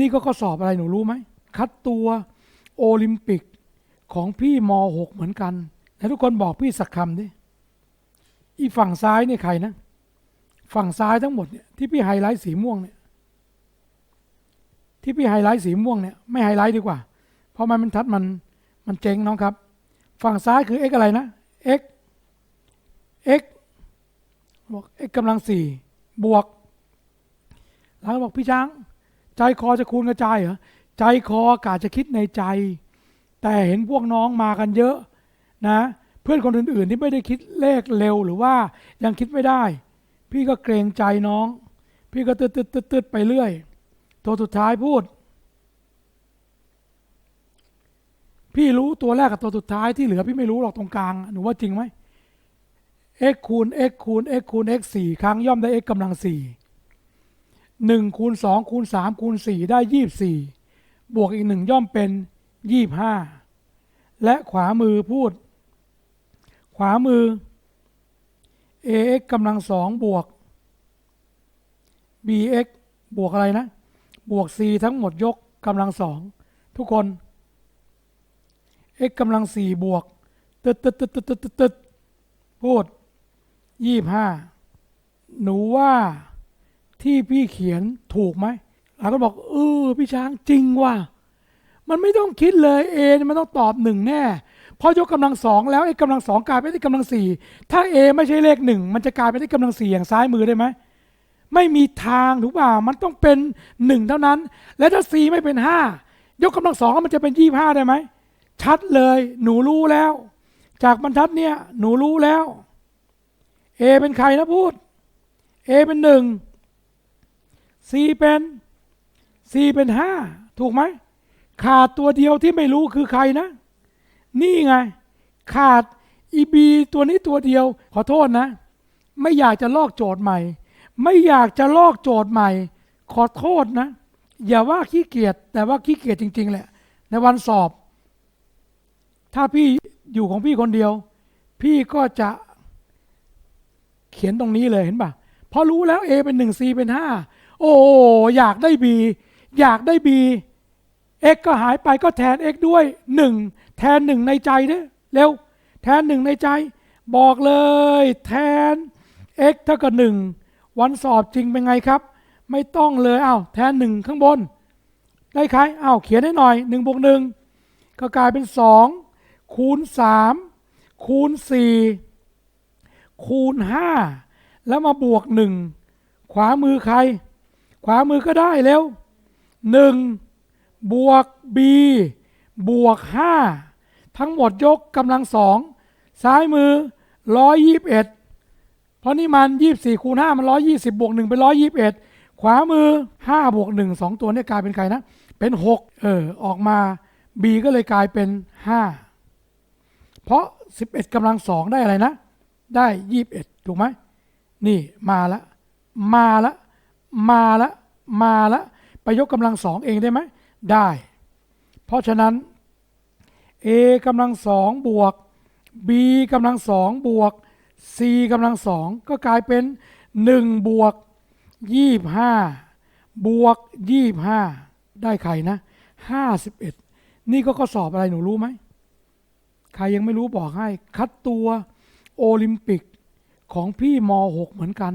นี่ก็ข้อสอบอะไรหนูรู้ไหม คัดตัวโอลิมปิกของพี่ม .6 เหมือนกันแล้วทุกคนบอกพี่สักคำดิ อีฝั่งซ้ายนี่ใครนะ ฝั่งซ้ายทั้งหมดเนี่ยที่พี่ไฮไลท์สีม่วงเนี่ย ที่พี่ไฮไลท์สีม่วงเนี่ยไม่ไฮไลท์ดีกว่า เพราะมันมันทัดมันมันเจ๊งน้องครับ ฝั่งซ้ายคือ x อะไรนะ x x บอก x กำลังสี่บวก แล้วบอกพี่ช้าง ใจคอจะคูณกระจายเหรอใจคอกาจะคิดในใจ แต่เห็นพวกน้องมากันเยอะนะ เพื่อนคนอื่นๆที่ไม่ได้คิดเลขเร็วหรือว่ายังคิดไม่ได้ พี่ก็เกรงใจน้อง พี่ก็ตืดตืดตืดตืดไปเรื่อยตัวสุดท้ายพูด พี่รู้ตัวแรกกับตัวสุดท้ายที่เหลือพี่ไม่รู้หรอกตรงกลางหนูว่าจริงไหม x คูณ x คูณ x คูณ x สี่ครั้งย่อมได้ x กำลังสี่ หนึ่งคูณสองคูณสามคูณสี่ได้ยี่บสี่บวกอีกหนึ่งย่อมเป็นยี่บห้าและขวามือพูด ขวามือ ax กำลังสองบวก bx บวกอะไรนะ บวก c ทั้งหมดยกกำลังสองทุกคน x กำลังสี่บวกตึ๊ดตึ๊ดตึ๊ดตึ๊ดตึ๊ดตึ๊ดพูดยี่ห้าหนูว่า ที่พี่เขียนถูกไหมหลายคนบอกเออพี่ช้างจริงว่ะมันไม่ต้องคิดเลยเอมันต้องตอบหนึ่งแน่พอยกกำลังสองแล้วไอ้กำลังสองกลายเป็นไอ้กำลังสี่ถ้า a ไม่ใช่เลขหนึ่งมันจะกลายเป็นไอ้กำลังสี่อย่างซ้ายมือได้ไหมไม่มีทางถูกป่ามันต้องเป็นหนึ่งเท่านั้น และถ้า c ไม่เป็นห้ายกกำลังสองมันจะเป็นยี่ห้าได้ไหมชัดเลย หนูรู้แล้ว จากบรรทัดเนี่ยหนูรู้แล้ว A เป็นใครนะพูด A เป็นหนึ่ง C เป็น C เป็นห้าถูกไหมขาดตัวเดียวที่ไม่รู้คือใครนะ นี่ไง ขาด EB ตัวนี้ตัวเดียว ขอโทษนะ ไม่อยากจะลอกโจทย์ใหม่ ไม่อยากจะลอกโจทย์ใหม่ ขอโทษนะ อย่าว่าขี้เกียจแต่ว่าขี้เกียจจริง ๆ แหละ ในวันสอบ ถ้าพี่อยู่ของพี่คนเดียว พี่ก็จะเขียนตรงนี้เลยเห็นป่ะพอรู้แล้ว A เป็นหนึ่ง C เป็นห้า โอ้อยากได้ B อยากได้ B x ก็หายไปก็แทน x ด้วยหนึ่งแทนหนึ่งในใจเด้อเร็วแทนหนึ่งในใจ บอกเลย แทน x เท่ากับหนึ่งวันสอบจริงเป็นไงครับ ไม่ต้องเลยอ้าวแทนหนึ่งข้างบน ได้ใครอ้าวเขียนให้หน่อยหนึ่งบวกหนึ่งก็กลายเป็นสองคูณสามคูณสี่คูณห้าแล้วมาบวกหนึ่งขวามือใคร ขวามือก็ได้เร็วหนึ่งบวก b บวกห้าทั้งหมดยกกำลังสองซ้ายมือร้อยยี่สิบเอ็ดเพราะนี่มันยี่สี่คูณห้ามันร้อยยี่สิบบวกหนึ่งเป็นร้อยยี่สิบเอ็ดขวามือห้าบวกหนึ่งสองตัวเนี่ยกลายเป็นใครนะ เป็นหกเออ ออกมา b ก็เลยกลายเป็นห้าเพราะสิบเอ็ดกำลังสองได้อะไรนะ ได้ยี่สิบเอ็ดถูกไหม นี่มาละ มาละ มาละมาละไปยกกำลังสองเองได้ไหมได้ เพราะฉะนั้น a กำลังสองบวก b กำลังสองบวก c กำลังสองก็กลายเป็นหนึ่งบวกยี่ห้าบวกยี่ห้าได้ใครนะห้าสิบเอ็ดนี่ก็ข้อสอบอะไรหนูรู้ไหม ใครยังไม่รู้บอกให้ คัดตัวโอลิมปิกของพี่ม .6 เหมือนกัน